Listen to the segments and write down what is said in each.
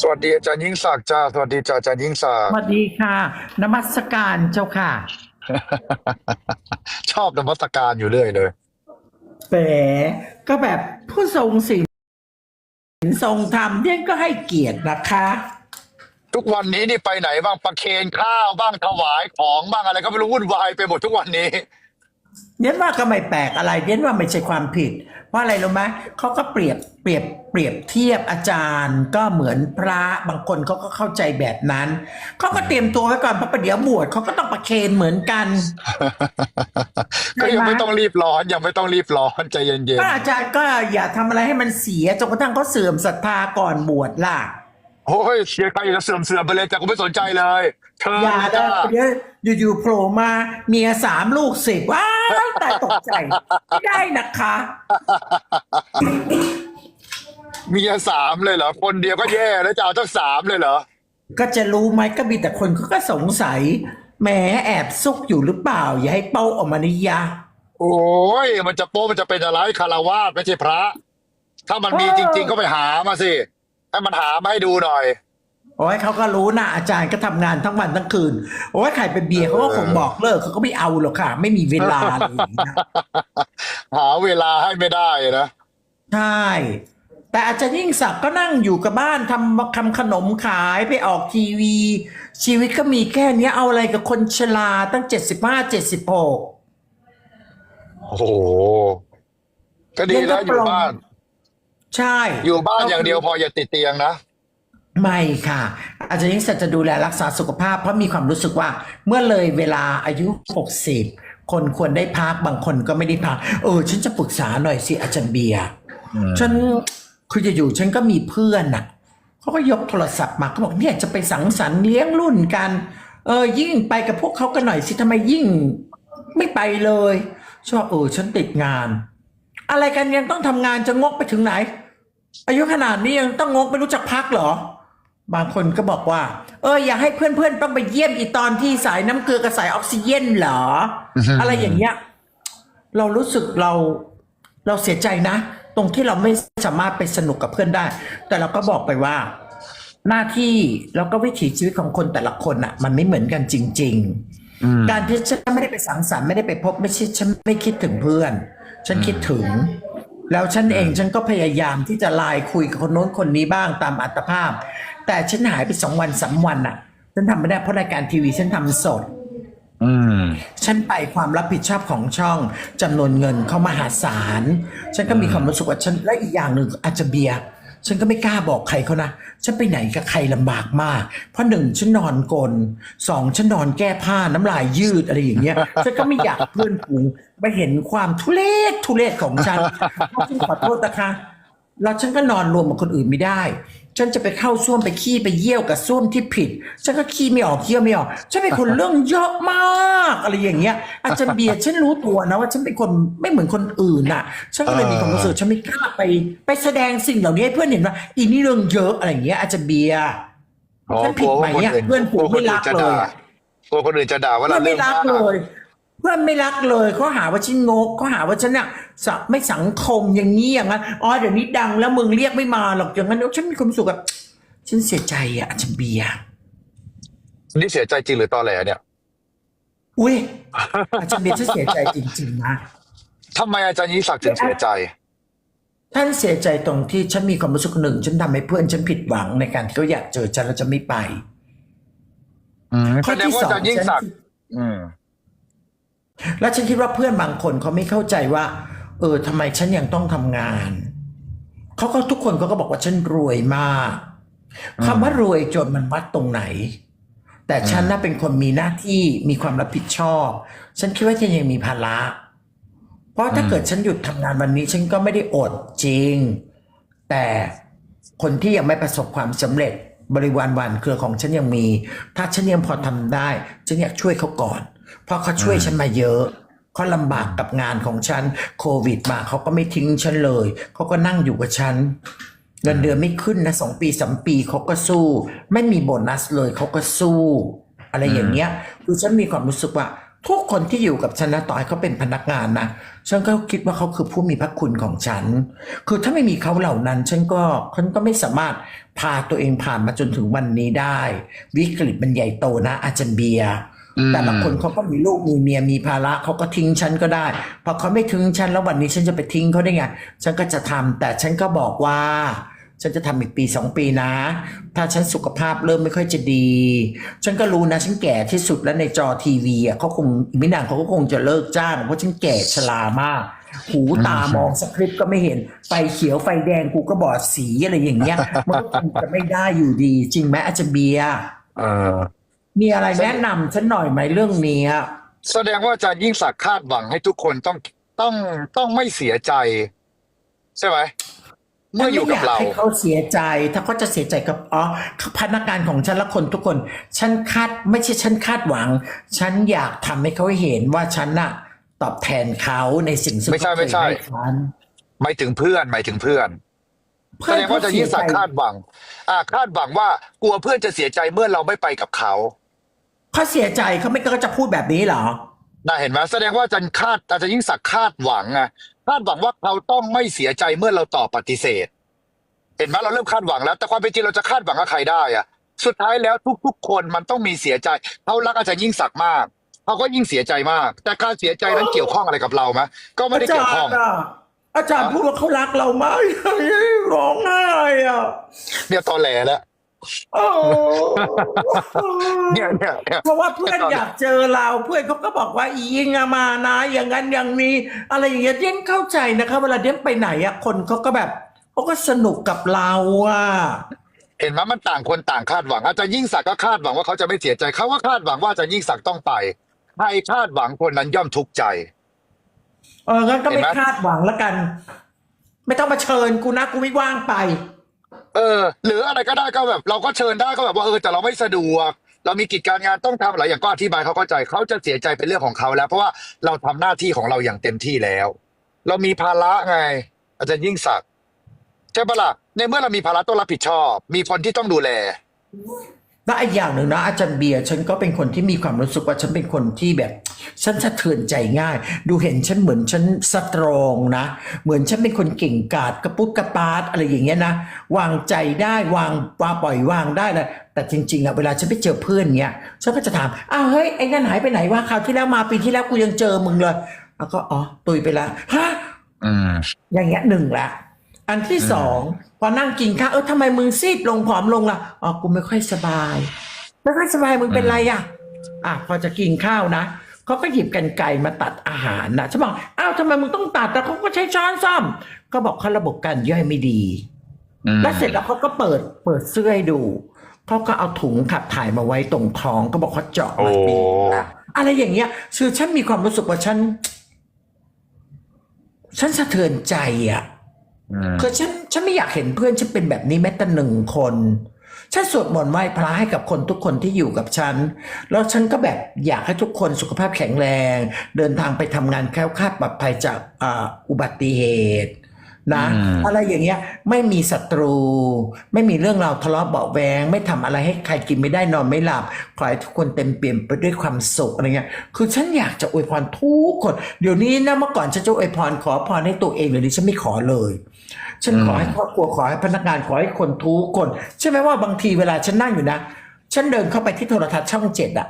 สวัสดีอาจารย์ยิ่งศักดิ์จ้าสวัสดีจ้าอาจารย์ยิ่งศักสดิ์ วัสดีค่ะ นมัสการเจ้าค่ะ ชอบนมัสการอยู่เรื่อยเลยแหมก็แบบผู้ทรงศีลทรงธรรมเนี่ยก็ให้เกียรตินะคะ ทุกวันนี้นี่ไปไหนบ้างประเคนข้าวบ้างถวายของบ้างอะไรก็ไม่รู้วุ่นวายไปหมดทุกวันนี้ เน้นว่าก็ไม่แปลกอะไรเน้นว่าไม่ใช่ความผิด เพราะอะไรรู้ไหมเขาก็เปรียบเปรียบเปรียบเทียบอาจารย์ ก็เหมือนพระบางคนเขาก็เข้าใจแบบนั้นเขาก็เตรียมตัวไว้ก่อนเพราะประเดี๋ยวบวชเขาก็ต้องประเคนเหมือนกัน ก็ยังใช่ไหมไม่ต้องรีบร้อนยังไม่ต้องรีบร้อนใจเย็นก็อาจารย์ก็อย่าทำอะไรให้มันเสียจนกระทั่งเขาเสื่อมศรัทธาก่อนบวชล่ะๆโอ้ยเชียร์ใครจะเสื่อมเสื่อมไปเลยจ้ากูไม่สนใจเลยเธ ออย่านะได้จ้าเดี๋ยวอยู่ๆโผล่มาเมียสามลูกสิบว้ายแต่ตกใจ ไม่ได้นะคะ เมียสามเลยเหรอ คนเดียวก็แย่แล้วจะเอาตั้งสามเลยเหรอ ก็จะรู้ไหมก็มีแต่คนเขาก็สงสัยแหมแอบซุกอยู่หรือเปล่า อย่าให้เป้าออกมานิยา โอ้ยมันจะโป๊ะมันจะเป็นอะไรคารวาสไม่ใช่พระ ถ้ามันมีเออจริง ๆ ก็ไปหามาสิ ให้มันหามาให้ดูหน่อย โอ้ยเขาก็รู้นะอาจารย์ก็ทำงานทั้งวันทั้งคืน โอ้ยใครเป็นเบียร์เขาก็คงบอกเลิกเขาก็ไม่เอาหรอกค่ะ ไม่มีเวลาอะไรอย่างเงี้ยหาเวลาให้ไม่ได้นะใช่แต่อาจารย์ยิ่งศักดิ์ก็นั่งอยู่กับบ้านทำทำขนมขายไปออกทีวี ชีวิตก็มีแค่เนี้ยเอาอะไรกับคนชราตั้งเจ็ดสิบห้าเจ็ดสิบหกโอ้โหก็ดีแล้วอยู่บ้าน ใช่ อยู่บ้านอย่างเดียวพออย่าติดเตียงนะ ไม่ค่ะ อาจารย์ยิ่งศักดิ์จะดูแลรักษาสุขภาพ เพราะมีความรู้สึกว่าเมื่อเลยเวลาอายุหกสิบคนควรได้พักบางคนก็ไม่ได้พักเออฉันจะปรึกษาหน่อยสิอาจารย์เบียร์ฉันคือจะอยู่ๆฉันก็มีเพื่อนน่ะเขาก็ยกโทรศัพท์มาเขาบอกเนี่ยจะไปสังสรรค์เลี้ยงรุ่นกัน เออยิ่งไปกับพวกเขากันหน่อยสิทำไมยิ่งไม่ไปเลยชอบเออฉันติดงาน อะไรกันยังต้องทำงานจะงกไปถึงไหน อายุขนาดนี้ยังต้องงกไม่รู้จักพักเหรอ บางคนก็บอกว่า เอออยากให้เพื่อนๆต้องไปเยี่ยมอีตอนที่สายน้ำเกลือกับสายออกซิเจนเหรออือฮึอะไรอย่างเงี้ย เรารู้สึกเราเราเสียใจนะ ตรงที่เราไม่สามารถไปสนุกกับเพื่อนได้ แต่เราก็บอกไปว่า หน้าที่แล้วก็วิถีชีวิตของคนแต่ละคนอะ มันไม่เหมือนกันจริง ๆ การที่ฉันไม่ได้ไปสังสรรค์ไม่ได้ไปพบไม่ใช่ฉันไม่คิดถึงเพื่อน ฉันคิดถึง แล้วฉันเองฉันก็พยายามที่จะไลน์คุยกับคนโน้นคนนี้บ้างตามอัตภาพ แต่ฉันหายไปสองวันสามวันอะ ฉันทำไม่ได้เพราะรายการทีวีฉันทำสดอืมฉันไปความรับผิดชอบของช่องจำนวนเงินเขามหาศาล ฉันก็มีความรู้สึกว่าฉันและอีกอย่างหนึ่งอาจจะเบียร์ ฉันก็ไม่กล้าบอกใครเขานะฉันไปไหนกับใครลำบากมาก เพราะหนึ่งฉันนอนกลนสองฉันนอนแก้ผ้าน้ำลายยืดอะไรอย่างเงี้ยฉันก็ไม่อยากเพื่อนฝูงไปเห็นความทุเลศทุเลศของฉันเพราะฉันขอโทษนะคะแล้วฉันก็นอนรวมกับคนอื่นไม่ได้ ฉันจะไปเข้าส้วมไปขี้ไปเยี่ยวกับส้วมที่ผิด ฉันก็ขี้ไม่ออกเยี่ยวไม่ออก ฉันเป็นคนเรื่องเยอะมากอะไรอย่างเงี้ย อาจารย์เบียร์ฉันรู้ตัวนะว่าฉันเป็นคนไม่เหมือนคนอื่นน่ะ ฉันก็เลยมีความรู้สึกฉันไม่กล้าไปไปแสดงสิ่งเหล่านี้ให้เพื่อนเห็นว่าอีนี่เรื่องเยอะอะไรอย่างเงี้ย อาจารย์เบียร์อ๋อฉันผิดไหมเนี่ยเพื่อนฝูงไม่รักเลยอะกลัวคนอื่นจะด่าว่าเพื่เราอนเรื่ไม่องรักมากเลย เพื่อนไม่รักเลยเขาหาว่าฉันงกเขาหาว่าฉันเนี่ยสะไม่สังคมอย่างนี้อย่างนั้นอ๋อเดี๋ยวนี้ดังแล้วมึงเรียกไม่มาหรอกอย่างนั้นฉันมีความสุขแบบฉันเสียใจอะอาจารย์เบียร์นี่เสียใจจริงหรือตอแหลเนี่ยอุ้ยอาจารย์เบียร์ฉันเสียใจจริงๆนะทำไมอาจารย์ยิ่งศักดิ์ถึงเสียใจท่านเสียใจตรงที่ฉันมีความรู้สึกหนึ่ง ฉันทำให้เพื่อนฉันผิดหวังในการที่เขาอยากเจอฉันแล้วจะไม่ไปอืมข้อแสดงที่ว่าสออางจารย์ยิ่งฉันศักดิ์อืม แล้วฉันคิดว่าเพื่อนบางคนเขาไม่เข้าใจว่า เออทำไมฉันยังต้องทำงานเขาก็ทุกคนเขาก็บอกว่าฉันรวยมากคำว่ารวยจนมันวัดตรงไหน แต่ฉันน่ะเป็นคนมีหน้าที่มีความรับผิดชอบ ฉันคิดว่าฉันยังมีภาระเพราะถ้าเกิดฉันหยุดทำงานวันนี้ ฉันก็ไม่ได้อดจริง แต่คนที่ยังไม่ประสบความสำเร็จบริวารวันเครือของฉันยังมี ถ้าฉันยังพอทำได้ ฉันอยากช่วยเขาก่อน เพราะเขาช่วยฉันมาเยอะเขาลำบากกับงานของฉัน โควิดมาเขาก็ไม่ทิ้งฉันเลย เขาก็นั่งอยู่กับฉันเงินเดือนไม่ขึ้นนะสองปีสามปีเขาก็สู้ ไม่มีโบนัสเลยเขาก็สู้ อะไรอย่างเงี้ยคือฉันมีความรู้สึกว่า ทุกคนที่อยู่กับฉันนะต่อให้เขาเป็นพนักงานนะฉันก็คิดว่าเขาคือผู้มีพระคุณของฉัน คือถ้าไม่มีเขาเหล่านั้น ฉันก็ฉันก็ไม่สามารถพาตัวเองผ่านมาจนถึงวันนี้ได้ วิกฤตมันใหญ่โตนะ อาจารย์เบียร์ แต่ละคนเขาก็มีลูกมีเมียมีภาระเขาก็ทิ้งฉันก็ได้พอเขาไม่ทิ้งฉันแล้ววันนี้ฉันจะไปทิ้งเขาได้ไงฉันก็จะทำแต่ฉันก็บอกว่า ฉันจะทำอีกปีสองปีนะ ถ้าฉันสุขภาพเริ่มไม่ค่อยจะดี ฉันก็รู้นะ ฉันแก่ที่สุดแล้วในจอทีวีอะเขาคงอีกไม่นานเขาก็คงจะเลิกจ้างเพราะฉันแก่ชรามาก หูตามองสคริปต์ก็ไม่เห็นไฟเขียวไฟแดงกูก็บอดสีอะไรอย่างเงี้ยมันก็คงจะไม่ได้อยู่ดี จริงไหมอาจารย์เบียร์เออ มีอะไรแนะนำฉันหน่อยไหมเรื่องเนี้ยแสดงว่าอาจารย์ยิ่งศักดิ์คาดหวังให้ทุกคนต้องต้องต้องไม่เสียใจ ใช่ไหมเมื่ออยู่กับเรา ฉันไม่อยากให้เขาเสียใจ ถ้าเขาจะเสียใจกับอ๋อพนักงานของฉันและคนทุกคน ฉันคาดไม่ใช่ฉันคาดหวัง ฉันอยากทำให้เขาเห็นว่าฉันน่ะ ตอบแทนเขาในสิ่งที่ไม่ใช่เขาเคไม่ยใช่ ให้ฉันหมายถึงเพื่อนหมายถึงเพื่อนแสดงว่าอาจารย์ยิ่งศักดิ์คาดหวัง อ่าคาดหวังว่ากลัวเพื่อนจะเสียใจเมื่อเราไม่ไปกับเขา เขาเสียใจเขาไม่ก็จะพูดแบบนี้เหรอน่าเห็นไหมแสดงว่าอาจารย์คาดอาจารย์ยิ่งศักดิ์คาดหวังไงคาดหวังว่าเขาต้องไม่เสียใจเมื่อเราตอบปฏิเสธ เห็นไหมเราเริ่มคาดหวังแล้ว แต่ความเป็นจริงเราจะคาดหวังกับใครได้อะสุดท้ายแล้วทุก ๆ คนมันต้องมีเสียใจเขารักอาจารย์ยิ่งศักดิ์มากเขาก็ยิ่งเสียใจมาก แต่การเสียใจนั้นเกี่ยวข้องอะไรกับเราไหมก็ไม่ได้อาจาเกี่ยวข้รองย์อะอาจารย์พูดว่าเขารักเรามากร้องไห้อะเนี่ยตอแหลแล้วโอ้ เนี่ยเนี่ยเนี่ยเพราะว่าเพื่อนอยากเจอเราเพื่อนเขาก็บอกว่าอียิงอะมานะ อย่างนั้นอย่างนี้ อะไรอย่างเงี้ยเดียนเข้าใจนะคะ เวลาเดียนไปไหนอะคนเขาก็แบบเขาก็สนุกกับเราอะเห็นไหมมันต่างคนต่างคาดหวัง อาจารย์ยิ่งศักดิ์ก็คาดหวังว่าเขาจะไม่เสียใจเขาก็คาดหวังว่าอาจารย์ยิ่งศักดิ์ต้องไปใครคาดหวังคนนั้นย่อมทุกข์ใจ เอองั้นก็ไม่เห็นไหมคาดหวังแล้วกัน ไม่ต้องมาเชิญกูนะกูไม่ว่างไป เออ หรืออะไรก็ได้ก็แบบ เราก็เชิญได้ก็แบบว่าเออแต่เราไม่สะดวก เรามีกิจการงานต้องทำอะไรอย่างก็อธิบายเขาเข้าใจเขาจะเสียใจเป็นเรื่องของเขาแล้ว เพราะว่าเราทำหน้าที่ของเราอย่างเต็มที่แล้ว เรามีภาระไง อาจารย์ยิ่งศักดิ์ใช่ปะล่ะในเมื่อเรามีภาระต้องรับผิดชอบ มีคนที่ต้องดูแล และอีกอย่างหนึ่งนะอาจารย์เบียร์ฉันก็เป็นคนที่มีความรู้สึกว่าฉันเป็นคนที่แบบ ฉันสะเทือนใจง่าย ดูเห็นฉันเหมือนฉันสตรองนะ เหมือนฉันเป็นคนเก่งกาจกระปุกกระปาดอะไรอย่างเงี้ยนะวางใจได้วางวางปล่อยวางได้เลยแต่จริงๆอะเวลาฉันไปเจอเพื่อนเงี้ยฉันก็จะถามอ้าวเฮ้ยไอ้นั่นหายไปไหนวะคราวที่แล้วมาปีที่แล้วกูยังเจอมึงเลยแล้วก็อ๋อตุยไปละฮะอืมอย่างเงี้ยหนึ่งละ อันที่สองพอนั่งกินข้าวเออทำไมมึงซีดลงผอมลงล่ะอ๋อกูไม่ค่อยสบาย ไม่ค่อยสบายมึงเป็นไรอะอะพอจะกินข้าวนะเขาก็หยิบกันไก่มาตัดอาหารนะฉันบอกอ้าวทำไมมึงต้องตัดแต่เขาก็ใช้ช้อนซ่อมก็บอกเขาระบบการย่อยไม่ดีอืมแล้วเสร็จแล้วเขาก็เปิดเปิดเสื้อให้ดูเขาก็เอาถุงขับถ่ายมาไว้ตรงท้องก็บอกเขาเจาะมาปีละอะไรอย่างเงี้ยคือฉันมีความรู้สึกว่าฉัน ฉันสะเทือนใจอะอืม คือฉันฉันไม่อยากเห็นเพื่อนฉันเป็นแบบนี้แม้แต่หนึ่งคน ฉันสวดมนต์ไหว้พระให้กับคนทุกคนที่อยู่กับฉัน แล้วฉันก็แบบอยากให้ทุกคนสุขภาพแข็งแรง เดินทางไปทำงานแคล้วคลาดปลอดภัยจากอ่าอุบัติเหตุนะอืมอะไรอย่างเงี้ยไม่มีศัตรู ไม่มีเรื่องราวทะเลาะเบาะแวง ไม่ทำอะไรให้ใครกินไม่ได้นอนไม่หลับขอให้ทุกคนเต็มเปี่ยมไปด้วยความสุขอะไรเงี้ยคือฉันอยากจะอวยพรทุกคน เดี๋ยวนี้นะเมื่อก่อนฉันจะอวยพรขอพรให้ตัวเองเดี๋ยวนี้ฉันไม่ขอเลย ฉันขอให้ครอบครัวขอให้พนักงานขอให้คนทุกคนใช่ไหมว่าบางทีเวลาฉันนั่งอยู่นะ ฉันเดินเข้าไปที่โทรทัศน์ช่องเจ็ดอะ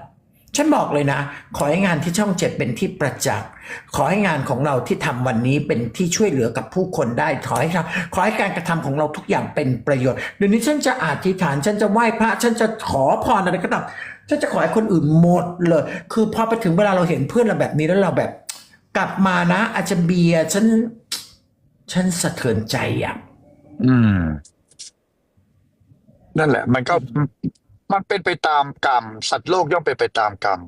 ฉันบอกเลยนะ ขอให้งานที่ช่องเจ็ดเป็นที่ประจักษ์ขอให้งานของเราที่ทำวันนี้เป็นที่ช่วยเหลือกับผู้คนได้ขอให้ทำขอให้การกระทำของเราทุกอย่างเป็นประโยชน์เดี๋ยวนี้ฉันจะอธิษฐาน ฉันจะไหว้พระ ฉันจะขอพรอะไรก็ตามฉันจะขอให้คนอื่นหมดเลย คือพอไปถึงเวลาเราเห็นเพื่อนเราแบบนี้แล้วเราแบบ กลับมานะ อาจจะเบียร์ฉัน ฉันสะเทือนใจอะ อืม นั่นแหละ มันก็มันเป็นไปตามกรรม สัตว์โลกย่อมเป็นไปตามกรรม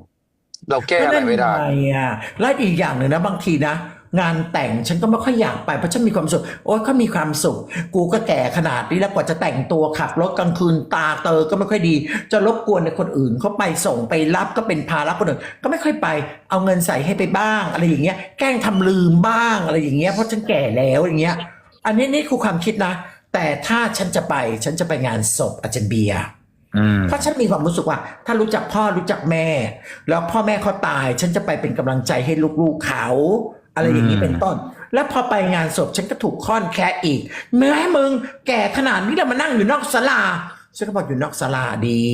เราแก้อะไรไม่ได้ก็นั่นงอะและอีกอย่างหนึ่งนะ บางทีนะ งานแต่งฉันก็ไม่ค่อยอยากไปเพราะฉันมีความสุขโอ๊ยเขามีความสุข กูก็แก่ขนาดนี้แล้วกว่าจะแต่งตัวขับรถกลางคืนตาเตอก็ไม่ค่อยดี จะรบกวนในคนอื่นเขาไปส่งไปรับก็เป็นภาระคนอื่นก็ไม่ค่อยไปเอาเงินใส่ให้ไปบ้าง อะไรอย่างเงี้ยแกล้งทำลืมบ้างอะไรอย่างเงี้ยเพราะฉันแก่แล้วอย่างเงี้ย อันนี้นี่คือความคิดนะ แต่ถ้าฉันจะไปฉันจะไปงานศพอาจารย์เบียร์อืมเพราะฉันมีความรู้สึกว่า ถ้ารู้จักพ่อรู้จักแม่ แล้วพ่อแม่เขาตาย ฉันจะไปเป็นกำลังใจให้ลูกๆเขา อะไรอย่างนี้อืมเป็นต้น แล้วพอไปงานศพฉันก็ถูกค่อนแค่อีกแม้มึงแก่ขนาดนี้แล้วมานั่งอยู่นอกศาลาฉันก็บอกอยู่นอกศาลาดี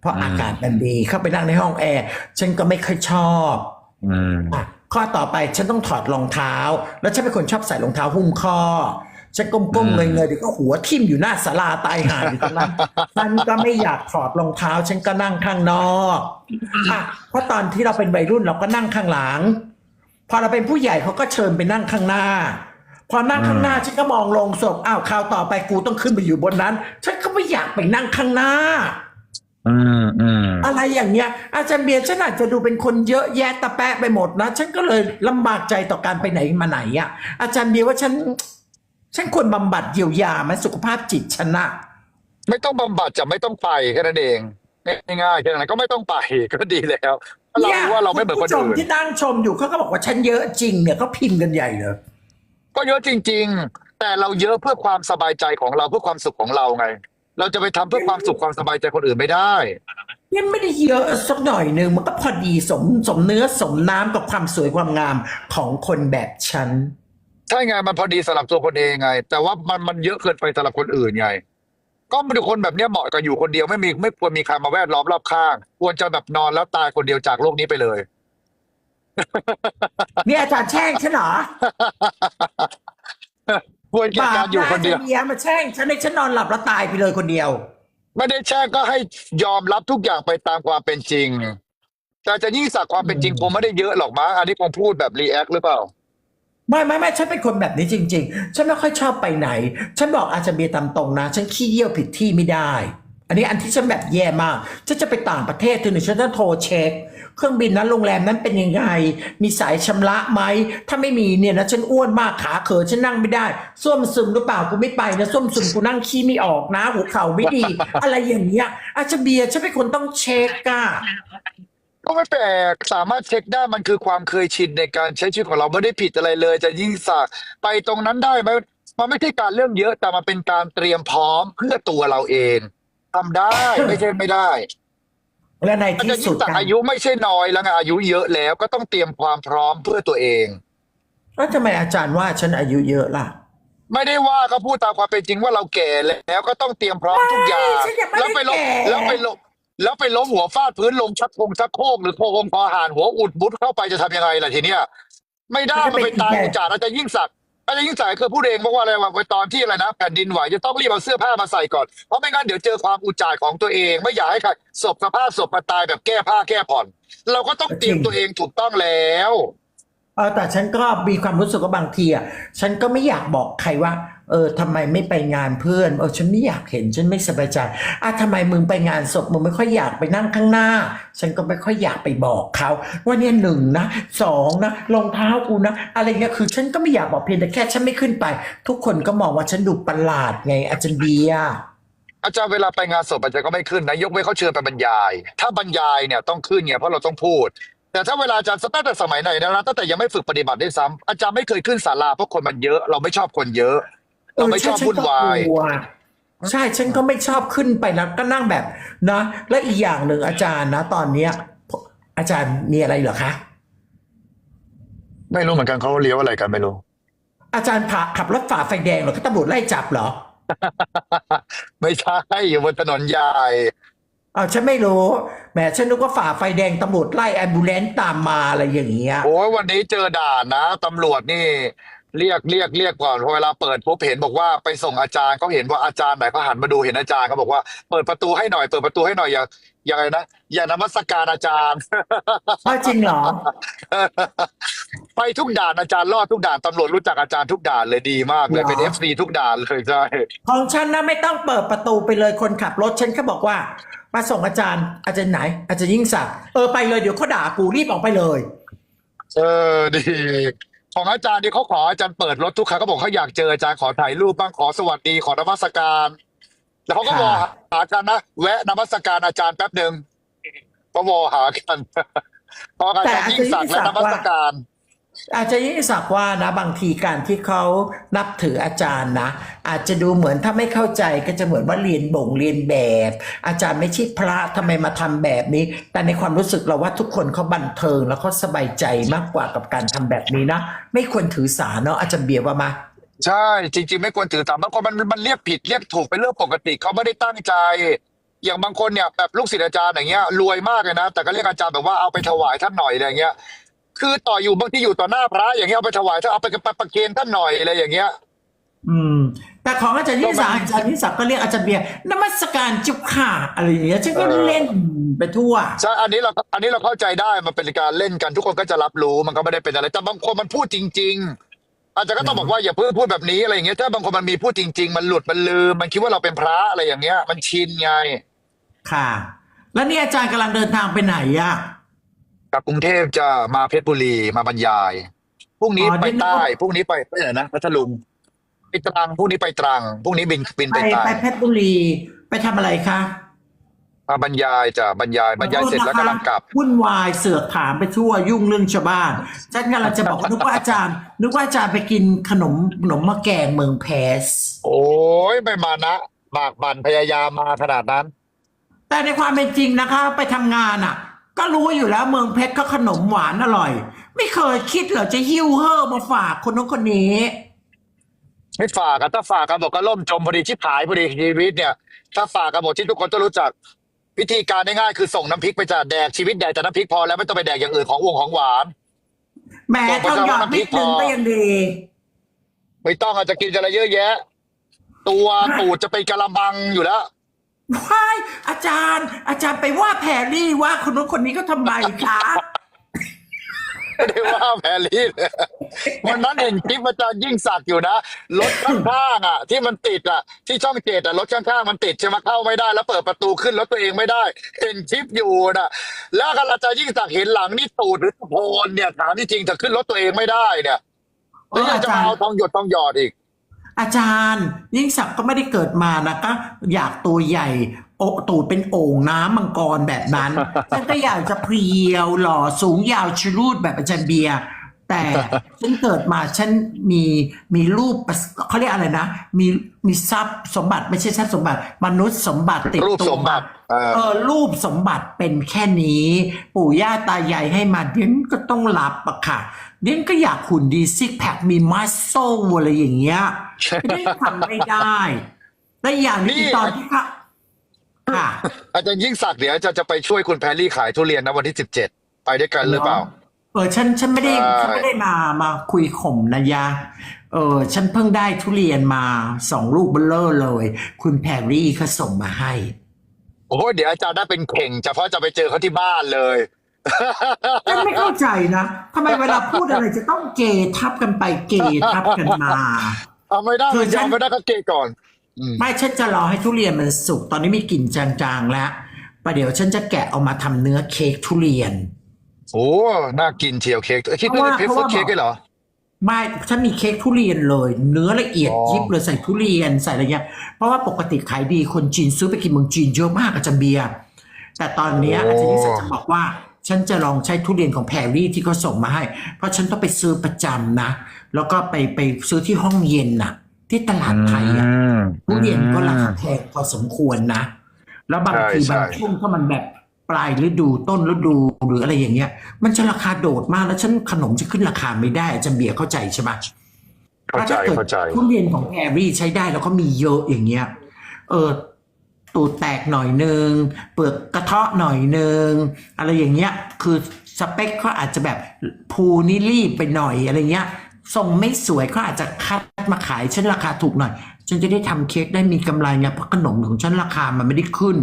เพราะอากาศมันดีเข้าไปนั่งในห้องแอร์ฉันก็ไม่ค่อยชอบอืมอะข้อต่อไปฉันต้องถอดรองเท้า แล้วฉันเป็นคนชอบใส่รองเท้าหุ้มข้อฉันก้มอืๆมเงยๆเดี๋ยวก็หัวทิ่มอยู่หน้าศาลาตายหาอยู่ตรงนั้นฉันก็ไม่อยากถอดรองเท้า ฉันก็นั่งข้างนอกอะเพราะตอนที่เราเป็นวัยรุ่นเราก็นั่งข้างหลัง พอเราเป็นผู้ใหญ่เขาก็เชิญไปนั่งข้างหน้า พอนั่งข้างหน้าฉันก็มองลงศพอ้าวคราวต่อไปกูต้องขึ้นไปอยู่บนนั้น ฉันก็ไม่อยากไปนั่งข้างหน้าอืมอืมอะไรอย่างเงี้ย อาจารย์เบียร์ฉันอาจจะดูเป็นคนเยอะแยะตะแปะไปหมดนะฉันก็เลยลำบากใจต่อการไปไหนมาไหนอะ อาจารย์เบียร์ว่าฉัน ฉันควรบำบัดเยียวยาไหมสุขภาพจิตฉันอะไม่ต้องบำบัดจะไม่ต้องไปแค่นั้นเอง ง่ายๆแค่นั้นก็ไม่ต้องไปก็ดีแล้วถ้าเรารู้ว่าเราไม่เหมือนคนผู้ชมอื่นที่นั่งชมอยู่เขาก็บอกว่าฉันเยอะจริงเนี่ยเขาพิมพ์กันใหญ่เลยก็เยอะจริง ๆ แต่เราเยอะเพื่อความสบายใจของเราเพื่อความสุขของเราไง เราจะไปทำเพื่อความสุขความสบายใจคนอื่นไม่ได้ยังไม่ได้เยอะสักหน่อยหนึ่งมันก็พอดีสมสมเนื้อสมน้ำกับความสวยความงามของคนแบบฉันใช่ไงมันพอดีสำหรับตัวคนเองไง แต่ว่ามันมันเยอะเกินไปสำหรับคนอื่นไง ก็มันคนแบบเนี้ยเหมาะกับอยู่คนเดียวไม่มีไม่ควรมีใครมาแวดล้อมรอบข้าง ควรจะแบบนอนแล้วตายคนเดียวจากโลกนี้ไปเลยนี่อาจารย์แช่งฉันเหรอควรแก่การอยู่คนเดียวบาปะอาจารเบียร์มาแช่งฉันให้ฉันนอนหลับแล้วตายไปเลยคนเดียว ไม่ได้แช่งก็ให้ยอมรับทุกอย่างไปตามความเป็นจริง แต่จะยิ่งสักความเป็นจริงอืมคงไม่ได้เยอะหรอกมั้งอันนี้คงพูดแบบรีแอคหรือเปล่า ไม่ไม่ไม่ฉันเป็นคนแบบนี้จริง ๆ ฉันไม่ค่อยชอบไปไหน ฉันบอกอาจารย์เบียตามตรงนะ ฉันขี้เยี่ยวผิดที่ไม่ได้ อันนี้อันที่ฉันแบบแย่มาก ฉันจะไปต่างประเทศทีหนึ่งฉันต้องโทรเช็ค เครื่องบินนั้นโรงแรมนั้นเป็นยังไง มีสายชำระไหม ถ้าไม่มีเนี่ยนะฉันอ้วนมากขาเขอฉันนั่งไม่ได้ ส้วมซึมหรือเปล่ากูไม่ไปนะส้วมซึมกูนั่งขี้ไม่ออกนะหัวเข่าไม่ดี อะไรอย่างเงี้ยอาจารย์เบียฉันเป็นคนต้องเช็คอะ ก็ไม่แปลกสามารถเช็คได้มันคือความเคยชินในการใช้ชีวิตของเราไม่ได้ผิดอะไรเลย จะยิ่งสักไปตรงนั้นได้ไหมมันไม่ใช่การเรื่องเยอะแต่มันเป็นการเตรียมพร้อมเพื่อตัวเราเองทำได้ไม่ใช่ไม่ได้และในอาจที่จะสุยิ่ดงสักกันอายุไม่ใช่น้อยแล้วไงอายุเยอะแล้วก็ต้องเตรียมความพร้อมเพื่อตัวเองแล้วทำไมอาจารย์ว่าฉันอายุเยอะล่ะ ไม่ได้ว่าก็พูดตามความเป็นจริงว่าเราแก่แล้วก็ต้องเตรียมพร้อมทุกอย่างไม่ฉันยังไม่ได้แล้วไปล้มแก่แล้วไปล้ม แล้วไปล้มหัวฟาดพื้นลงชักโคงชักโคกหรือโคงคอหานหัวอุดบุดเข้าไปจะทำยังไงล่ะทีเนี้ยไม่ได้มันไปตายอุจจาระอาจจะยิ่งสักอาจจะยิ่งสักเคยพูดเองบอกว่าอะไรว่าไปตอนที่อะไรนะแผ่นดินไหวจะต้องรีบเอาเสื้อผ้ามาใส่ก่อนเพราะไม่งั้นเดี๋ยวเจอความอุจจารของตัวเอง ไม่อยากให้ใครศพสภาพศพมาตายแบบแก้ผ้าแก้ผ่อน เราก็ต้องเตรียมตัวเองถูกต้องแล้วเออแต่ฉันก็มีความรู้สึกว่าบางทีอะฉันก็ไม่อยากบอกใครว่า เออทำไมไม่ไปงานเพื่อนเออฉันไม่อยากเห็นฉันไม่สบายใจอะทำไมมึงไปงานศพมึงไม่ค่อยอยากไปนั่งข้างหน้า ฉันก็ไม่ค่อยอยากไปบอกเขาว่าเนี่ยหนึ่งนะสองนะรองเท้ากูนะอะไรเงี้ยคือฉันก็ไม่อยากบอกเพียงแต่แค่ฉันไม่ขึ้นไป ทุกคนก็มองว่าฉันดูประหลาดไง อาจารย์เบียอาจารย์เวลาไปงานศพอาจารย์ก็ไม่ขึ้นนะยกเว้นเขาเชิญไปบรรยาย ถ้าบรรยายเนี่ยต้องขึ้นเนี่ยเพราะเราต้องพูดแต่ถ้าเวลาอาจารย์ตั้งแต่สมัยไหนนะตั้งแต่ยังไม่ฝึกปฏิบัติด้วยซ้ำอาจารย์ไม่เคยขึ้นศาลาเพราะคนมันเยอะเราไม่ชอบคนเยอะ เราไม่ชอบเฉัวุ่นวายฉันก็กลัใช่ฉันก็ไม่ชอบขึ้นไปแล้วก็นั่งแบบนะและอีกอย่างหนึ่งอาจารย์นะ ตอนเนี้ย อาจารย์มีอะไรเหรอคะไม่รู้เหมือนกันเขาเลี้ยวอะไรกันไม่รู้ อาจารย์ผ่าขับรถฝ่าไฟแดงเหรอก็ตำรวจไล่จับเหรอ ไม่ใช่อยู่บนถนนใหญ่อ้าวฉันไม่รู้แหมฉันนึกว่าฝ่าไฟแดงตำรวจไล่แอมบูเลนซ์ตามมาอะไรอย่างเงี้ยโอ้ยวันนี้เจอด่านนะตำรวจนี่ เรียกเรียกเรียกก่อนพอเวลาเปิดปุ๊บเห็นบอกว่าไปส่งอาจารย์เขาเห็นว่าอาจารย์ไหนเขาหันมาดูเห็นอาจารย์เขาบอกว่าเปิดประตูให้หน่อยเปิดประตูให้หน่อยอย่าอย่าอะไรนะอย่านมัสการอาจารย์อ้าวจริงเหรอ ไปทุกด่านอาจารย์รอดทุกด่านตำรวจรู้จักอาจารย์ทุกด่านเลยดีมากเลยเป็นเหรเออฟซีทุกด่านเลยใช่ของฉันนะไม่ต้องเปิดประตูไปเลยคนขับรถฉันก็บอกว่ามาส่งอาจารย์อาจารย์ไหน อาจารย์ยิ่งศักดิ์เออไปเลยเดี๋ยวเขาด่ากูรีบออกไปเลย เออดี ของอาจารย์ที่เขาขออาจารย์เปิดรถทุกครั้งเขาบอกเขาอยากเจออาจารย์ขอถ่ายรูปบ้างขอสวัสดีขอนมัสการแล้วเขาก็วอค่ะหากันนะแวะนมัสการอาจารย์แป๊บหนึ่งก็วอหากันพออาจารย์ยิ่งศักดิ์และนมัสการ อาจจะยิ่งสักดิ์ว่านะบางทีการที่เขานับถืออาจารย์นะ อาจจะดูเหมือนถ้าไม่เข้าใจก็จะเหมือนว่าเรียนบ่งเรียนแบบ อาจารย์ไม่ใช่พระทำไมมาทำแบบนี้ แต่ในความรู้สึกเราว่าทุกคนเขาบันเทิงแล้วเขาสบายใจมากกว่ากับการทำแบบนี้นะ ไม่ควรถือสาเนาะอาจารย์เบียร์ว่ามาใช่จริง ๆ ไม่ควรถือตาบางคนมันมันเรียกผิดเรียกถูกเป็นเรื่องปกติเขาไม่ได้ตั้งใจ อย่างบางคนเนี่ยแบบลูกศิษย์อาจารย์อย่างเงี้ยรวยมากเลยนะแต่ก็เรียกอาจารย์แบบว่าเอาไปถวายท่านหน่อยอะไรเงี้ย คือต่ออยู่บางที่อยู่ต่อหน้าพระ อย่างเงี้ยเอาไปถวายท่านเอาไปไปประเคนท่านหน่อยอะไรอย่างเงี้ย อืม แต่ของอาจารย์ยิ่งศักดิ์ก็มันอาจารย์ยิ่งศักดิ์ก็เรียกอาจารย์เบียร์นมัสการเจุกค่ะอะไรอย่างเงี้ยฉันก็เออเล่นไปทั่วใช่อันนี้เราอันนี้เราเข้าใจได้มันเป็นการเล่นกันทุกคนก็จะรับรู้มันก็ไม่ได้เป็นอะไรแต่บางคนมันพูดจริง ๆ อาจจะก็ต้องบอกว่าอย่าเพิ่งพูดแบบนี้อะไรอย่างเงี้ยถ้าบางคนมันมีพูดจริง ๆ มันหลุดมันลืมมันคิดว่าเราเป็นพระอะไรอย่างเงี้ย มันชินไงค่ะ แล้วนี่อาจารย์กำลังเดินทางไปไหนอะ กลับกรุงเทพจะมาเพชรบุรีมาบรรยายพรุ่งนี้อ๋อไปเดี๋ยวใต้พรุ่งนี้ไปไปไหนนะพัทลุงไปตรังพรุ่งนี้ไปตรังพรุ่งนี้บินบินไปไปใต้ไปเพชรบุรี ไปทำอะไรคะมาบรรยายจะบรรยายบรรยายเสร็จแล้วกำลังกลับ วุ่นวายเสือกถามไปทั่วยุ่งเรื่องชาวบ้านฉันกำลังจะบอกว่านึกว่าอาจารย์ นึกว่าอาจารย์ไปกินขนมขนมมะแกงเมืองแพส โอ้ยไม่มานะบากบั่นพยายามมาขนาดนั้น แต่ในความเป็นจริงนะคะ ไปทำงานอะ ก็รู้อยู่แล้วเมืองเพชรก็ขนมหวานอร่อย ไม่เคยคิดเหรอจะหิ้วเฮ่อมาฝากคนนู้นคนนี้ ไม่ฝากกันถ้าฝากกันบอกก็ล่มจมพอดีชิบหายพอดีชีวิตเนี่ย ถ้าฝากกันหมดที่ทุกคนต้องรู้จัก วิธีการง่ายๆคือส่งน้ำพริกไปจ่าแดกชีวิตแดกแต่น้ำพริกพอแล้วไม่ต้องไปแดกอย่างอื่นของวงของหวาน แหม้ต้องหยอดนิดนึงก็ยังดี ไม่ต้องอาจจะกินอะไรเยอะแยะ ตัวตูดจะเป็นกะละมังอยู่แล้ว ว้ายอาจารย์ อาจารย์ไปว่าแพรรี่ว่าคนนู้นคนนี้ก็ทำไมคะไม่ได้ว่าแพรรี่เลยวันนั้นเห็นคลิปอาจารย์ยิ่งศักดิ์อยู่นะรถข้างๆอะ ที่มันติดอะ ที่ช่องเจ็ดอะรถข้างๆมันติดใช่ไหมเข้าไม่ได้ แล้วเปิดประตูขึ้นรถตัวเองไม่ได้เห็นคลิปอยู่นะแล้วก็อาจารย์ยิ่งศักดิ์เห็นหลังนี่ตูดหรือโพนเนี่ยถามที่จริงถ้าขึ้นรถตัวเองไม่ได้เนี่ยแล้วยังจะมาเอาทองหยดทองหยอดอีก อาจารย์ ยิ่งศักดิ์ก็ไม่ได้เกิดมานะก็อยากตัวใหญ่โอตูดเป็นโอ่งน้ำมังกรแบบนั้นฉันก็อยากจะเพรียวหล่อสูงยาวชรูดแบบอาจารย์เบียร์แต่ฉันเกิดมาฉันมีมีรูปเขาเรียกอะไรนะ มีมีทรัพย์สมบัติไม่ใช่ทรัพย์สมบัติ มนุษย์สมบัติติดรูปตัวสมบัติเออเออรูปสมบัติเป็นแค่นี้ ปู่ย่าตายายให้มาเดี๋ยวก็ต้องรับอะค่ะ เดี๋ยวก็อยากหุ่นดีซิกแพคมีมัสโซอะไรอย่างเงี้ยไม่ได้ทำไม่ได้และอย่างนี้นี่ตอนที่ค่ะค่ะอาจารย์ยิ่งศักดิ์เดี๋ยวจะจะไปช่วยคุณแพรรี่ขายทุเรียนนะวันที่สิบเจ็ดไปด้วยกันหรือเปล่า เออฉันฉันไม่ได้ใช่ฉันไม่ได้มามาคุยข่มนะยะ เออ ฉันเพิ่งได้ทุเรียนมาสองลูกเบลเลอร์เลย คุณแพรรี่เขาส่งมาให้ โอ้ยเดี๋ยวอาจารย์ได้เป็นเข่งเฉพาะจะไปเจอเขาที่บ้านเลย ฉันไม่เข้าใจนะทำไมเวลาพูดอะไรจะต้องเกทับกันไปเกทับกันมาเอาไม่ได้คือมันยอฉัมนไม่ได้ก็เกก่อนอืมไม่ฉันจะรอให้ทุเรียนมันสุกตอนนี้มีกลิ่นจางๆแล้วประเดี๋ยวฉันจะแกะเอามาทำเนื้อเค้กทุเรียน โอ้น่ากินเชียวเค้กคิดเพราะว่าว่าเพชรเพราะฟูว่าดเค้กด้วยเหรอไม่ฉันมีเค้กทุเรียนเลย เนื้อละเอียดอ๋อยิบเลยใส่ทุเรียนใส่อะไรเงี้ยเพราะว่าปกติขายดีคนจีนซื้อไปกินเมืองจีนเยอะมากอาจารย์เบียร์แต่ตอนเนี้ยอาจารย์นิสัยจะบอกว่า ฉันจะลองใช้ทุเรียนของแพรรี่ที่เขาส่งมาให้ เพราะฉันต้องไปซื้อประจำนะ แล้วก็ไปไปซื้อที่ห้องเย็นน่ะ ที่ตลาดไทยอะทุเรียนก็ราคาแพงพอสมควรนะ แล้วบางทีใช่บางใช่ช่วงถ้ามันแบบปลายฤดูต้นฤดูหรืออะไรอย่างเงี้ย มันจะราคาโดดมากแล้วฉันขนมจะขึ้นราคาไม่ได้อาจารย์เบียร์เข้าใจใช่ไหมเข้าใจถ้กิดเข้าใจทุเรียนของแพรรี่ใช้ได้แล้วก็มีเยอะอย่างเงี้ย เออ ตูดแตกหน่อยนึงเปลือกกระเทาะหน่อยนึงอะไรอย่างเงี้ยคือสเปคเขาอาจจะแบบภูนี่รีบไปหน่อยอะไรเงี้ยทรงไม่สวยเขาอาจจะคัดมาขายฉันราคาถูกหน่อยฉันจะได้ทำเค้กได้มีกำไรไงเพราะขนมของฉันราคามันไม่ได้ขึ้น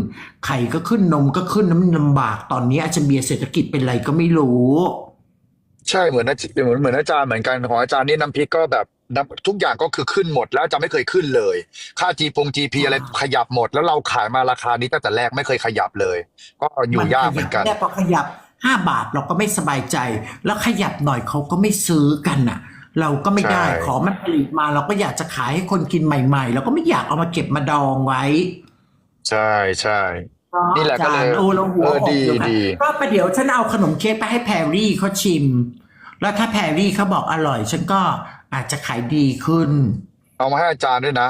ไข่ก็ขึ้นนมก็ขึ้นน้ำมันลำบากตอนนี้อาจารย์เบียร์เศรษฐกิจเป็นไรก็ไม่รู้ ใช่เหมือนอาจเหมือนเหมือนอาจารย์เหมือนกันของอาจารย์นี่น้ำพริกก็แบบ ทุกอย่างก็คือขึ้นหมดแล้วอาจารย์ไม่เคยขึ้นเลย ค่าจีปงจีพีอะไรขยับหมด แล้วเราขายมาราคานี้ตั้งแต่แรกไม่เคยขยับเลย ก็อยู่ยากเหมือนกันแต่พอขยับห้าบาทเราก็ไม่สบายใจ แล้วขยับหน่อยเขาก็ไม่ซื้อกันน่ะ เราก็ไม่ได้ใช่ขอมันผลิตมา เราก็อยากจะขายให้คนกินใหม่ๆ เราก็ไม่อยากเอามาเก็บมาดองไว้ ใช่ใช่นี่แหละก็เลยอาจารโอ้เราหัวเออหกดีอยู่ค่ะดีก็ประเดี๋ยวฉันเอาขนมเค้กไปให้แพรรี่เขาชิมแแล้วถ้าแพรรี่เขาบอกอร่อย ฉันก็ อาจจะขายดีขึ้น เอามาให้อาจารย์ด้วยนะ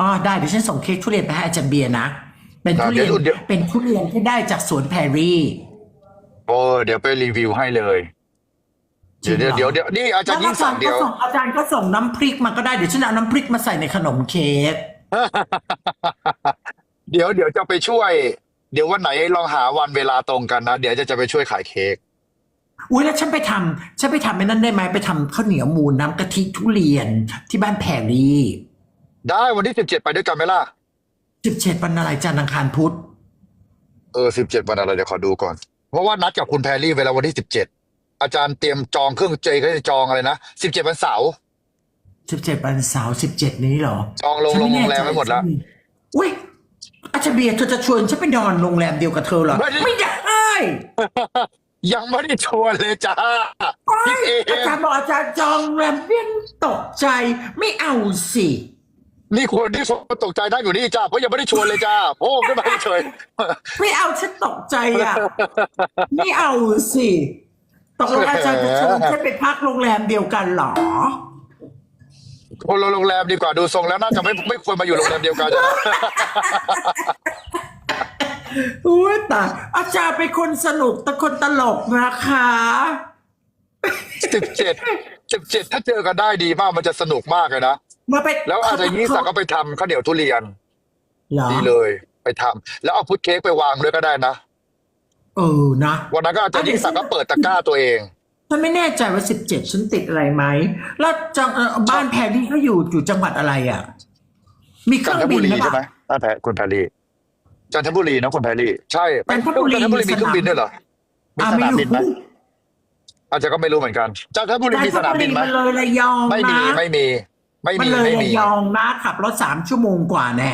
อ๋อได้เดี๋ยวฉันส่งเค้กทุเรียนไปให้อาจารย์เบียร์นะ เป็นทุเรียน เดี๋ยวเดี๋ยวเป็นทุเรียนที่ได้จากสวนแพรรี่ โอ้เดี๋ยวไปรีวิวให้เลย จริเดี๋ยวงเหรอเดี๋ยวเดี๋ยวนี่อาจารย์ยิ่งศักดิ์แล้วเดี๋ยวอาจารย์ก็ส่งอาจารย์ก็ส่งน้ำพริกมาก็ได้เดี๋ยวฉันเอาน้ำพริกมาใส่ในขนมเค้ก เดี๋ยวเดี๋ยวจะไปช่วย เดี๋ยววันไหนลองหาวันเวลาตรงกันนะ เดี๋ยวจะจะไปช่วยขายเค้ก อุ้ยแล้วฉันไปทำฉันไปทำไอ้นั่นได้ไหมไปทำข้าวเหนียวมูนน้ำกะทิทุเรียนที่บ้านแพรรี่ได้วันที่สิบเจ็ดไปด้วยกันไหมล่ะ สิบเจ็ดวันอะไรจันทร์อังคารพุธเออสิบเจ็ดวันอะไรเดี๋ยวขอดูก่อน เพราะว่านัดกับคุณแพรรี่เวลาวันที่สิบเจ็ดอาจารย์เตรียมจองเครื่องเจก็จะจองอะไรนะสิบเจ็ดวันเสาร์ สิบเจ็ดวันเสาร์สิบเจ็ดนี้เหรอจองโรงฉันโรงน่โรงแรมไว้หมดแล้วอุ้ยอาจารย์เบียร์เธอจะชวนฉันไปนอนโรงแรมเดียวกับเธอเหรอไม่ได้ ไม่ได้ ยังไม่ได้ชวนเลยจ้าโอ๊ยพี่เออาจารย์บอกอาจารย์จองโรงแรมเบี้ยนตกใจไม่เอาสิ นี่คนที่คนตกใจนั่งอยู่นี่จ้าเพราะยังไม่ได้ชวนเลยจ้าโอ้ไม่มาเฉยไม่เอาฉันตกใจอะไม่เอาสิตกลงอาจารย์จะชวนฉันไปพักโรงแรมเดียวกันเหรอคนละโรงแรมดีกว่าดูทรงแล้วน่าจะไม่ไม่ควรมาอยู่โรงแรมเดียวกันจ้ะ อุ้ยตายอาจารย์เป็นคนสนุกแต่คนตลกนะคะสิบเจ็ดสิบเจ็ดถ้าเจอกันได้ดีมากมันจะสนุกมากเลยนะมาไปแล้วอาจารย์ยิ่งศักดิ์ก็ไปทำข้าวเหนียวทุเรียนเหรอดีเลยไปทำแล้วเอาพุทธเค้กไปวางด้วยก็ได้นะเออนะวันนั้นก็อาจารย์ยิ่งศักดิ์ก็เปิดตะกร้าตัวเอง ฉันไม่แน่ใจว่าสิบเจ็ดฉันติดอะไรไหมแล้วจังเอ่อบ้านแพรรี่เขาอยู่อยู่จังหวัดอะไรอะ มีเคจัรื่นองทบิบุนรีไหมใช่ไหมล่ะอ่าแพ้คุณแพรรี่ จันทบุรีนะคุณแพรรี่ใช่จันทบุรีจันทบุรีมีเครื่องบินด้วยเหรอมีอ่าสไม่นามรู้บินไหมอาจจะก็ไม่รู้เหมือนกันจันทบุรีมีสนามบินไหมมันเลยระยองไม่มีนะไม่มี ไม่มันมีเลยไม่ระมียองนะขับรถสามชั่วโมงกว่าแน่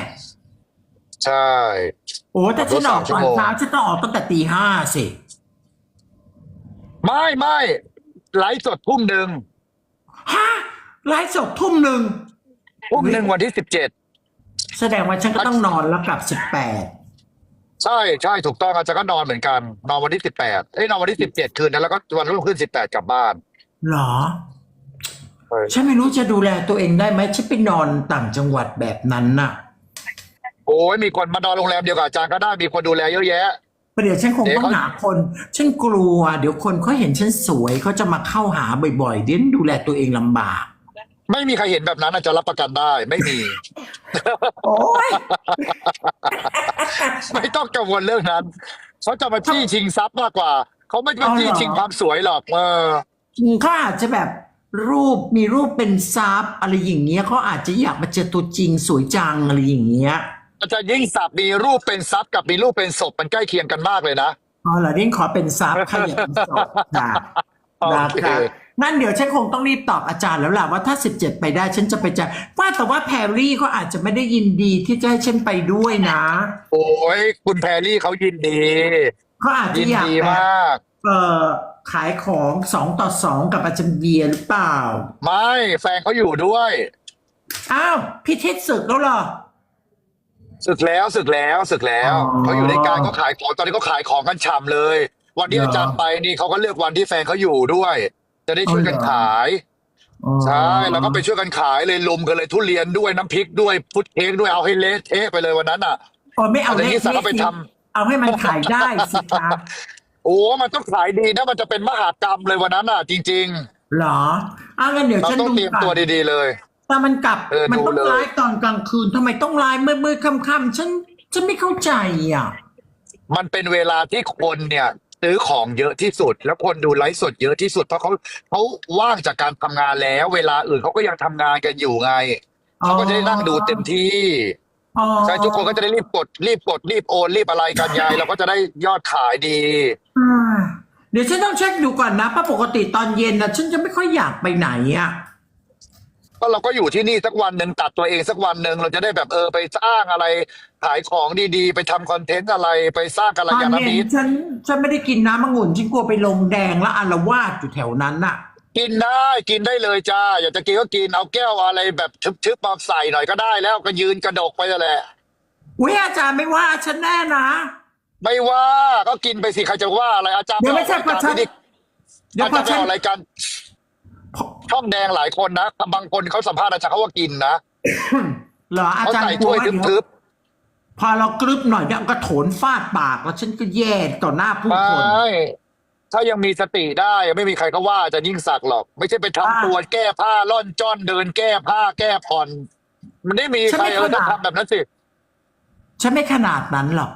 ใช่โอ้แต่ฉันออกขับรถสามชั่ตวอนโมงเช้าฉันต้องออกตั้งแต่ตีห้าสิไม่ไม่ไลฟ์สดทุ่มหนึ่งฮะไลฟ์สดทุ่มหนึ่งทุ่มหนึ่งวันที่สิบเจ็ดแสดงว่าฉันก็ต้องนอนแล้วกลับสิบแปด ใช่ใช่ถูกต้องอาจารย์ก็นอนเหมือนกัน นอนวันที่สิบแปดเอ้ยนอนวันที่สิบเจ็ดคืนนั้นแล้วก็วันรุ่งขึ้นสิบแปดกลับบ้านหรอ เออฉันไม่รู้จะดูแลตัวเองได้ไหมฉันไปนอนต่างจังหวัดแบบนั้นน่ะโอ้ยมีคนมานอนโรงแรมเดียวกับอาจารย์ก็ได้มีคนดูแลเยอะแยะ ประเดี๋ยวฉันคงเดี๋ยวต้องเขาหาคน ฉันกลัว เดี๋ยวคนเขาเห็นฉันสวยเขาจะมาเข้าหาบ่อยๆเดี๋ยวดูแลตัวเองลำบาก ไม่มีใครเห็นแบบนั้นอาจารย์รับประกันได้ ไม่มี โอ้ยไม่ต้องกังวลเรื่องนั้นเขาจะมาจี้ชิงทรัพย์มากกว่า เขาไม่มาจี้ชิงความสวยหรอกเออเขาอาจจะแบบรูปมีรูปเป็นซับอะไรอย่างเงี้ยเขาอาจจะอยากมาเจอตัวจริงสวยจังอะไรอย่างเงี้ยอาจารย์ยิ่งศักดิ์มีรูปเป็นทรัพย์กับมีรูปเป็นศพมันใกล้เคียงกันมากเลยนะอ๋อเหรอเรียนขอเป็นซับขยันสอบค่ะโอนะเคคะ นั่นเดี๋ยวฉันคงต้องรีบตอบอาจารย์แล้วล่ะว่าถ้า 17 ไปได้ฉันจะไปจะว่าแต่ว่าแพรรี่ก็อาจจะไม่ได้ยินดีที่จะให้ฉันไปด้วยนะโอ้ยคุณแพรรี่เขายินดี เขาอาจจะยินอยากดีแบบมาก เอ่อขายของสองต่อสองกับอาจารย์เบียร์หรือเปล่า ไม่แฟนเขาอยู่ด้วย อ้าวพี่ทิศศึกแล้วเหรอศึกแล้วศึกแล้วศึกแล้วอ๋อเขาอยู่ในการเขาขายของตอนนี้เขาขายของกันฉ่ำเลย วันที่เหรออาจารย์ไปนี่เขาก็เลือกวันที่แฟนเขาอยู่ด้วย จะได้ช่วยกันอ๋อเหรอขายอ๋อใช่แล้วก็ไปช่วยกันขายเลยลุมกันเลยทุเรียนด้วยน้ำพริกด้วยพุทธเค้กด้วยเอาให้เละเทะไปเลยวันนั้นอะอ๋อไม่เอาอาจารย์เลยิ่ขงศักดิ์ก็ไปทเอาให้มันขายได้สิคะโอ้มันต้องขายดีนะมันจะเป็นมหากรรมเลยวันนั้นอะ จริงเหรออ้าวงั้นเดี๋ยวๆเราฉันต้องดูเตรียมก่ตัวอนดีๆเลยแต่มันกลับเออมันดูต้องเลยไลฟ์ตอนกลางคืนทำไมต้องไลฟ์มืดๆค่ำๆฉันฉันไม่เข้าใจอะมันเป็นเวลาที่คนเนี่ย ซื้อของเยอะที่สุด แล้วคนดูไลฟ์สดเยอะที่สุด เพราะเขาเขาว่างจากการทำงานแล้ว เวลาอื่นเขาก็ยังทำงานกันอยู่ไงเขาก็จะได้นั่งดูเต็มที่อ๋อใช่ทุกคนก็จะได้รีบกดรีบกดรีบโอนรีบอะไรกันยายเราก็จะได้ยอดขายดี อ่าเดี๋ยวฉันต้องเช็คดูก่อนนะเพราะปกติตอนเย็นนะฉันจะไม่ค่อยอยากไปไหนอะ ก็เราก็อยู่ที่นี่สักวันหนึ่งตัดตัวเองสักวันหนึ่งเราจะได้แบบเออไปสร้างอะไรขายของดีๆ ไปทำคอนเทนต์อะไรไปสร้างกัลตอนยาณเย็นมิตรฉันฉันไม่ได้กินน้ำมะงุ่นฉันกลัวไปลงแดงแล้วอารวาสอยู่แถวนั้นน่ะ กินได้กินได้เลยจ้าอยากจะกินก็กินเอาแก้วอะไรแบบชึบๆมาใส่หน่อยก็ได้แล้วก็ยืนกระดกไปนั่นแหละ อุ้ยอาจารย์ไม่ว่าฉันแน่นะ ไม่ว่าก็กินไปสิใครจะว่าอะไรอาจารย์เดี๋ยวไม่ใช่ออกรายการประชาพิธีเดี๋ยวอาพจาอรย์ไปฉัน ออกรายการ ช่องแดงหลายคนนะบางคนเขาสัมภาษณ์อาจารย์เขาว่ากินนะเหรออาเขาจารย์ใส่กลัถ้ววยว่าเดี๋ยวทึบพอเรากรึบหน่อยเดี๋ยวก็โถนฟาดปากแล้วฉันก็แย่ต่อหน้าๆผู้ไมคน่ถ้ายังมีสติได้ไม่มีใครก็ว่าอาจะยิ่งสักดิ์หรอก ไม่ใช่ไปทำอ่าตัวแก้ผ้าล่อนจ้อนเดินแก้ผ้าแก้ผ่อน มันไม่มีฉันใครไม่เออขนาจะดทำแบบนั้นสิฉันไม่ขนาดนั้นหรอก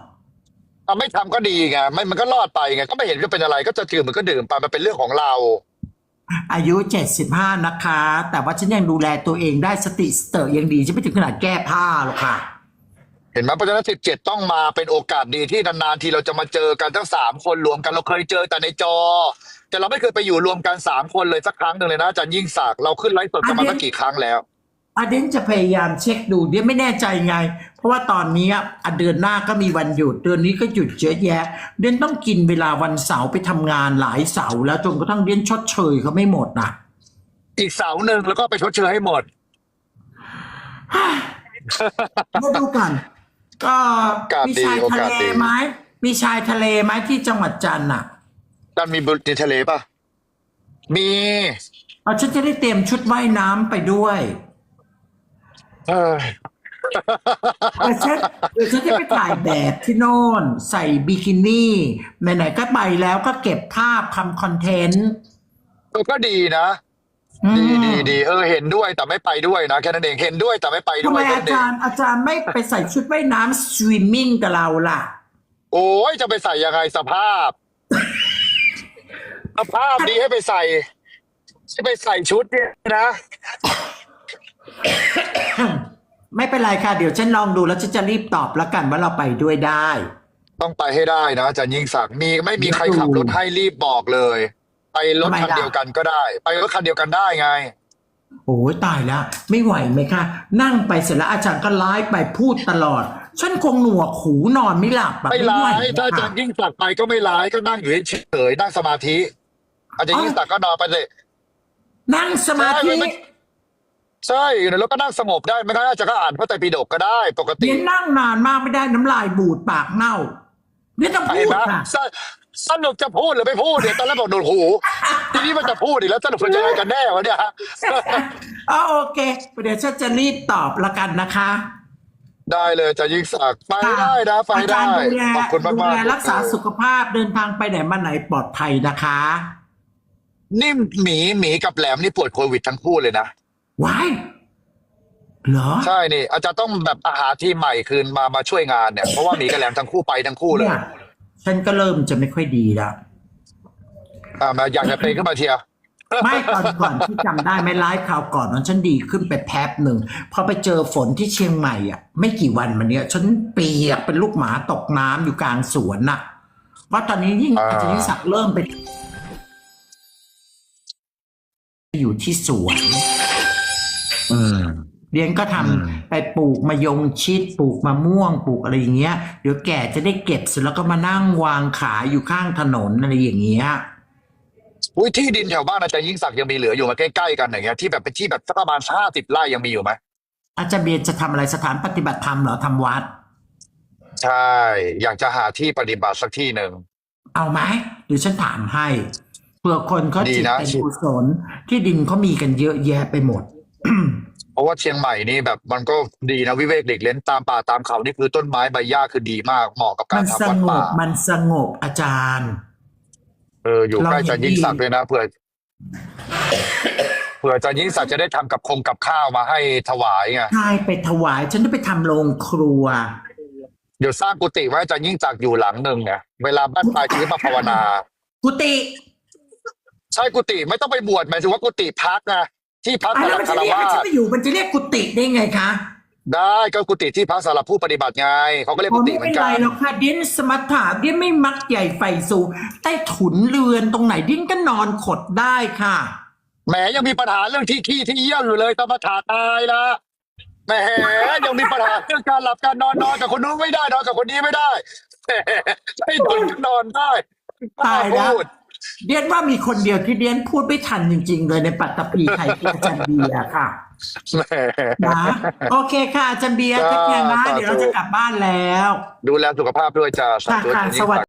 เอาไม่ทำก็ดีไงไม่มันก็รอดไปไงก็ไม่เห็นจะเป็นอะไรก็จะดื่มมันก็ดื่มไปมันเป็นเรื่องของเรา อายุเจ็ดสิบห้านะคะ แต่ว่าฉันยังดูแลตัวเองได้สติสเตอร์ยังดีฉันไม่ถึงขนาดแก้ผ้าหรอกค่ะ เห็นไหมเพราะฉะนั้นสิบเจ็ดต้องมาเป็นโอกาสดีที่นานๆทีเราจะมาเจอกันทั้งสามคนรวมกันเราเคยเจอแต่ในจอ แต่เราไม่เคยไปอยู่รวมกันสามคนเลยสักครั้งหนึ่งเลยนะอาจารย์ยิ่งศักดิ์เราขึ้นไลฟ์สดกันมาตั้งกี่ครั้งแล้ว อาเดนจะพยายามเช็คดูเดี๋ยวไม่แน่ใจไง เพราะว่าตอนนี้อะเดือนหน้าก็มีวันหยุด เดือนนี้ก็หยุดเยอะแยะ เดนต้องกินเวลาวันเสาร์ไปทำงานหลายเสาร์แล้วจนกระทั่งเดนชดเชยเขาไม่หมดนะอีกเสาหนึ่งแล้วก็ไปชดเชยให้หมดมาดูกัน ก็โอกาสมีดีชายโอทะกาสเลดีไหมมีชายทะเลไหมที่จังหวัดจันทร์อะอาจารย์มีบุในทะเลป่ะมีเอาฉันจะได้เตรียมชุดว่ายน้ำไปด้วย เออเดี๋ยวฉันเดี๋ยวฉันจะไปถ่ายแบบที่โน่น ใส่บิกินี่ไหนๆก็ไปแล้วก็เก็บภาพทำคอนเทนต์เออก็ดีนะ อืมดีดีดีเออเห็นด้วยแต่ไม่ไปด้วยนะแค่นั้นเองเห็นด้วยแต่ไม่ไปทำด้วไมยแค่อานั้นเอจางรย์อาจารย์ไม่ไปใส่ชุดว่ายน้ำสวิมมิ่งกับเราล่ะ โอ้ยจะไปใส่ยังไงสภาพ สภาพดีให้ไปใส่ให้ไปใส่ชุดเนี่ยนะ ไม่เป็นไรค่ะ เดี๋ยวฉันลองดูแล้วฉันจะรีบตอบแล้วกันว่าเราไปด้วยได้ ต้องไปให้ได้นะอาจารย์ยิ่งศักดิ์มีไม่มีใครขับรถให้รีบบอกเลย ไปรถทำไมคันล่ะเดียวกันก็ได้ ไปรถคันเดียวกันได้ไงโอ้ยตายแล้ว ไม่ไหวไหมคะ นั่งไปเสร็จแล้วอาจารย์ก็ไลฟ์ไปพูดตลอด ฉันคงหนวกหูนอนไม่หลับแบบไม่ไหวร้ายนะถ้าอาคะจารย์ยิ่งศักดิ์ไปก็ไม่ร้ายก็นั่งอยู่เฉยๆนั่งสมาธิ อาจารย์ยิ่งศักดิ์ก็นอนไปเลย นั่งสมาธิ ใช่มันใช่อยู่ในรถก็นั่งสงบได้ไม่งั้นอาจารย์ก็อ่านพระไตรปิฎกก็ได้ปกติเดี๋ยวนั่งนานมากไม่ได้น้ำลายบูดปากเน่าเดี๋ยวต้องพูเห็นดไหมค่ะ สสนุกจะพูดหรือไม่พูดเนี่ยตอนแรกบอกหนวกหู ทีนี้มันจะพูดอีกแล้วสนุกมันจะยังไงกันแน่วะเนี่ยอ๋อโอเคเดี๋ยวฉันจะรีบตอบละกันนะคะได้เลยอาจะยิ่งศักดิ์ไปได้นะไปอาจาได้ รย์ดูแลขอบคุณมากดูมาก แลรักษาสุขภาพเดินทางไปไหนมาไหนปลอดภัยนะคะนี่หมีหมีกับแหลมนี่ปวดโควิดทั้งคู่เลยนะ ว้ายเหรอใช่นี่อาจจะต้องแบบอาหารที่ใหม่คืนมามาช่วยงานเนี่ยเพราะว่าหมีกับแหลมทั้งคู่ไปทั้งคู่เลยเนี่ยฉันก็เริ่มจะไม่ค่อยดีแล้วอ่ามาอยากจะเตะขึ้นมาเทียร์ไม่ตอนก่อนที่จำได้ไหม่ไลฟ์คราวก่อนนั้นฉันดีขึ้นไปแป๊บหนึ่งพอไปเจอฝนที่เชียงใหม่อะ ไม่กี่วันมาเนี้ยฉันเปียกเป็นลูกหมาตกน้ำอยู่กลางสวนน่ะเพราะตอนนี้ยิ่งอ่าอาจารย์ยิ่งศักดิ์เริ่มไปอยู่ที่สวนอืม เรียนก็ทำอืมไปปลูกมะยงชิดปลูกมะม่วงปลูกอะไรอย่างเงี้ยเดี๋ยวแก่จะได้เก็บเสร็จแล้วก็มานั่งวางขายอยู่ข้างถนนอะไรอย่างเงี้ยอุ้ยที่ดินแถวบ้านอาจารย์ยิ่งศักดิ์ยังมีเหลืออยู่ไหมาใกล้ๆกันอย่างเงี้ยที่แบบเป็นที่แบบสักประมาณห้าสิบไร่ยังมีอยู่ไหมอาจารย์เบียร์จะทำอะไรสถานปฏิบัติธรรมเหรอทำวัด ใช่ อยากจะหาที่ปฏิบัติสักที่หนึ่งเอาไหมเดี๋ยวฉันถามให้เผื่อคนเขาดีจิตนะเป็นกุศลที่ดินเขามีกันเยอะแยะไปหมด เพราะว่าเชียงใหม่นี่แบบมันก็ดีนะวิเวกเด็กเล่นตามป่าตามเขานี่คือต้นไม้ใบหญ้าคือดีมากเหมาะกับกามัรนทำสวัดงป่าบมันสงบอาจารย์ เอออยู่ใกล้เราอาจารย์ยิ่งศักดิ์เลยนะเผื่อเผื่ออาจารย์ยิ่งศักดิ์จะได้ทำกับคงกับข้าวมาให้ถวายไงใช่ไปถวาย ฉันได้ไปทำโรงครัว เดี๋ยวสร้างกุฏิไว้อาจารย์ยิ่งศักดิ์อยู่หลังหนึ่งไงเวลาบ้านปลายชีวิตมาภาวนา กุฏิใช่กุฏิไม่ต้องไปบวชหมายถึงว่ากุฏิพักไง ที่พักอะสำหแล้วรับมันคาจะรเรียกวามันสจะไปอยู่มันจะเรียกกุฏิได้ไงคะได้ก็กุฏิที่พักสำหรับผู้ปฏิบัติไงเขาก็เรียกอ๋อกุฏิไม่เหมืเป็อนนไรกันหรอกค่ะเดียนสมถะเดียนไม่มักใหญ่ไฟสูงใต้ถุนเรือนตรงไหนเดียนก็นอนขดได้ค่ะ แหมยังมีปัญหาเรื่องที่ขี้ที่เยี่ยวอยู่เลยตมาถาตายละแหมยังมีปัญหาเรื่องการหลับการนอนนอนกับคนนู้นไม่ได้นอนกับคนนี้ไม่ได้แหมให้ตุนก็นอนได้ตายแล้ว พูด เดียนว่ามีคนเดียวที่เดียนพูดไม่ทันจริง ๆ เลยในปัตตภีไทยคืออาจารย์เบียร์ค่ะแหมนะโอเคค่ะอาจารย์เบียร์จ้าแค่แค่นะสาธุเดี๋ยวเราจะกลับบ้านแล้ว ดูแลสุขภาพด้วยจ้าสาธุ ค่ะยิ่งสวัสดีศักดิ์